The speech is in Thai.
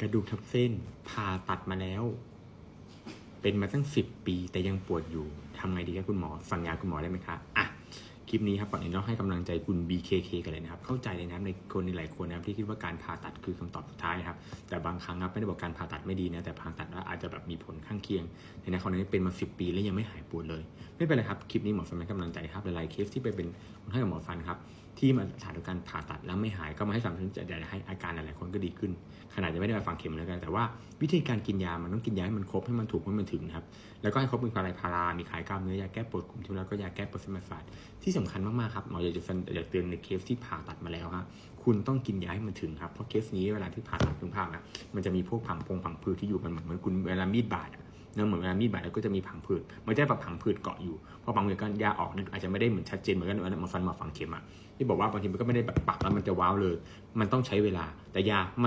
กระดูกทับเส้นผ่าตัดมาแล้ว เป็นมาตั้งสิบปีแต่ยังปวดอยู่ทำไงดีครับคุณหมอ สั่งยาคุณหมอได้ไหมคะอะคลิปนี้ครับก่อนอื่นต้องให้กำลังใจคุณ BKK กันเลยนะครับ เข้าใจเลยนะครับในคนในหลายคนนะครับที่คิดว่าการผ่าตัดคือคำตอบสุด ครับ แต่บางครั้งครับไม่ได้บอกการผ่าตัดไม่ดีนะแต่ผ่าตัดแล้วอาจจะแบบมีผลข้างเคียงในนะคนนี้เป็นมาสิบปีแล้วยังไม่หายปวดเลย ไม่เป็นไรครับคลิปนี้หมอฟันให้กำลังใจครับหลายๆเคสที่ไปเป็นคนให้กับหมอฟันครับที่มาถามถึงการผ่าตัดแล้วไม่หายก็มาให้ความสนใจอยากจะให้อาการหลายๆคนก็ดีขึ้น ขนาดจะไม่ได้มาฟังเข็มแล้วกันแต่ว่าวิธีการกินยามันต้องกินยาให้มันครบให้มันถูกให้มันถึงครับแล้วก็ให้ครบมีพาราพารามีขายกล้ามเนื้อยาแก้ปวดกลุ่มที่แล้วก็ยาแก้ปวดเส้นประสาทที่สำคัญมากๆครับหมออยากจะอยากเตือนในเคสที่ผ่าตัดมาแล้วครับ คุณต้องกินยาให้มันถึงครับ เพราะเคสนี้เวลาที่ผ่าตัดคุณภาพนะมันจะมีพวกผังพงผังผืดที่อยู่มันเหมือนเหมือนคุณเวลามีดบาดอะเนอะเหมือนเวลามีดบาดแล้วก็จะมีผังผืดมันจะแบบผังผืดเกาะอยู่เพราะบางผืดก็ยาออกอาจจะไม่ได้เหมือนชัดเจนเหมือนกันมาฟันมาฝังเข็มอะที่บอกว่าบางทีมันก็ไม่ได้แบบปักแล้วมันจะว้าวเลย มันต้องใช้เวลาแต่ยามัน